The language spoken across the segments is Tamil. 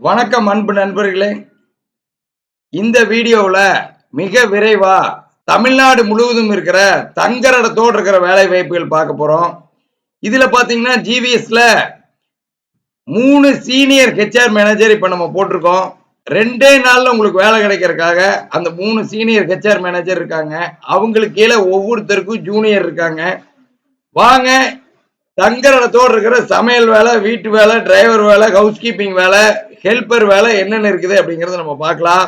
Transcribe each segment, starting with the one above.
வணக்கம் அன்பு நண்பர்களே. இந்த வீடியோவில் மிக விரைவா தமிழ்நாடு முழுவதும் இருக்கிற தங்கரடத்தோடு இருக்கிற வேலை வாய்ப்புகள் பார்க்க போகிறோம் இதில் பார்த்தீங்கன்னா ஜிவிஎஸ்ல மூணு சீனியர் ஹெச்ஆர் மேனேஜர் இப்போ நம்ம போட்டிருக்கோம். ரெண்டே நாளில் உங்களுக்கு வேலை கிடைக்கிறதுக்காக அந்த மூணு சீனியர் ஹெச்ஆர் மேனேஜர் இருக்காங்க. அவங்களுக்கு கீழே ஒவ்வொருத்தருக்கும் ஜூனியர் இருக்காங்க. வாங்க தங்கரடத்தோடு இருக்கிற சமையல் வேலை வீட்டு வேலை டிரைவர் வேலை ஹவுஸ் கீப்பிங் வேலை ஹெல்ப்பர் வேலை என்னென்ன இருக்குது அப்படிங்கிறத நம்ம பார்க்கலாம்.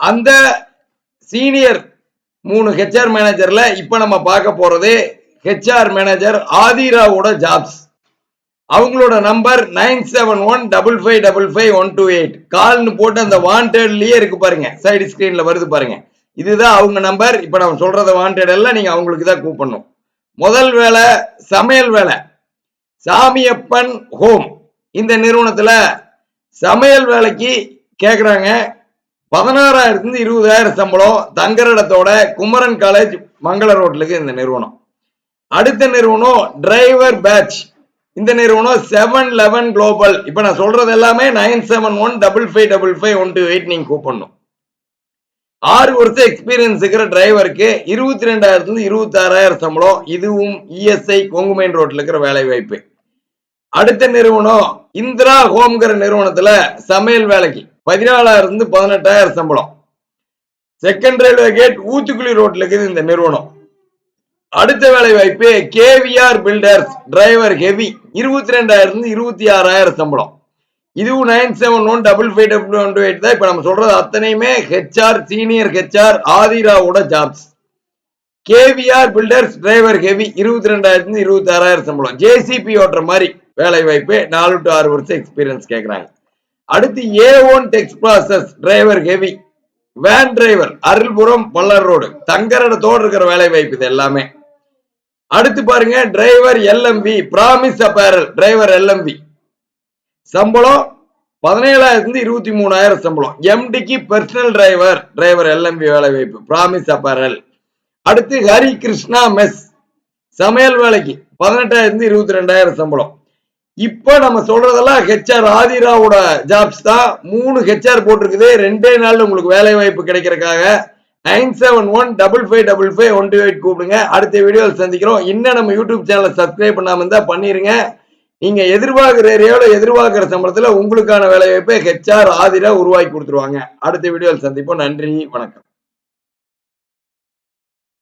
அந்த சீனியர் மூணு ஹெச்ஆர் மேனேஜர்ல இப்போ நம்ம பார்க்க போறது ஹெச்ஆர் மேனேஜர் ஆதிராவோட ஜாப்ஸ் அவங்களோட number nine seven one double five double five one two eight கால்னு போட்டு அந்த வாண்டட்லயே இருக்கு பாருங்க. சைடு ஸ்கிரீன்ல வருது பாருங்க. இதுதான் அவங்க நம்பர் இப்போ நம்ம சொல்றத வாண்டட் எல்லாம் நீங்க அவங்களுக்கு தான் கூப்பிடணும். முதல் வேலை சமையல் வேலை. சாமியப்பன் ஹோம். இந்த நிறுவனத்துல சமையல் வேலைக்கு கேக்குறாங்க. பதினாறாயிரத்துல இருபதாயிரம் சம்பளம் தங்கரிடத்தோட குமரன் காலேஜ் மங்கள ரோட்லுக்கு இந்த நிறுவனம். அடுத்த நிறுவனம் டிரைவர் பேட்ச். இந்த நிறுவனம் செவன் லெவன் குளோபல். இப்ப நான் சொல்றது எல்லாமே nine seven one double five double five one two eight நீங்க கூப்பிடணும். ஆறு வருஷம் எக்ஸ்பீரியன்ஸ் இருக்கிற டிரைவருக்கு இருபத்தி ரெண்டாயிரத்துல இருபத்தி ஆறாயிரம் சம்பளம். இதுவும் இஎஸ்ஐ கொங்குமைன் ரோட்ல இருக்கிற வேலை வாய்ப்பு அடுத்த நிறுவனம் இந்திரா ஹோம்ங்கிற நிறுவனத்துல சமையல் வேலைக்கு பதினாலாயிரம் இருந்து பதினெட்டாயிரம் சம்பளம். செகண்ட் ரயில்வே கேட் ஊத்துக்குழி ரோட்ல இருக்குது இந்த நிறுவனம். அடுத்த வேலை வாய்ப்பு கேவிஆர் பில்டர்ஸ் டிரைவர் ஹெவி இருபத்தி ரெண்டாயிரம் இருந்து இருபத்தி ஆறாயிரம் சம்பளம். இதுவும் nine seven one double five double one two eight தான். இப்போ நம்ம சொல்றது அத்தனையுமே HR senior HR ஆதிராவோட jobs KVR builders driver heavy இருபத்தி ரெண்டாயிரத்துல இருபத்தி ஆறாயிரம் சம்பளம் ஜேசிபி ஓட்டுற மாதிரி வேலை வாய்ப்பு நாலு டு ஆறு வருஷம் எக்ஸ்பீரியன்ஸ் கேட்குறாங்க அடுத்து A one tex process driver heavy van driver Arulpuram Pallar road. தங்கரடத்தோடு இருக்கிற வேலை வாய்ப்பு இது எல்லாமே. அடுத்து பாருங்க driver LMV promise apparel driver LMV சம்பளம் பதினேழாயிரத்துல இருபத்தி மூணாயிரம் சம்பளம் எம்டிக்கு பர்சனல் டிரைவர் டிரைவர் எல்எம்பி வேலை வாய்ப்பு பிராமிஸ் அப்பரல் அடுத்து ஹரி கிருஷ்ணா மெஸ் சமையல் வேலைக்கு பதினெட்டாயிரத்துல இருபத்தி ரெண்டாயிரம் சம்பளம். இப்போ நம்ம சொல்றதெல்லாம் ஹெச்ஆர் ஆதிராவோட ஜாப்ஸ் தான். மூணு ஹெச்ஆர் போட்டிருக்குது. ரெண்டே நாள் உங்களுக்கு வேலை வாய்ப்பு கிடைக்கிறதுக்காக nine seven one double five double five one two eight கூப்பிடுங்க. அடுத்த வீடியோவில் சந்திக்கிறோம். இன்னும் நம்ம யூடியூப் சேனலை சப்ஸ்கிரைப் பண்ணாமல் இருந்தால் பண்ணிடுங்க நீங்க எதிர்பார்க்கிற ஏரியாவோட எதிர்பார்க்கிற சம்பளத்துல உங்களுக்கான வேலைவாய்ப்பை ஹெச்ஆர் ஆதிரா உருவாக்கி கொடுத்துருவாங்க. அடுத்த வீடியோவில் சந்திப்போம். நன்றி. வணக்கம்.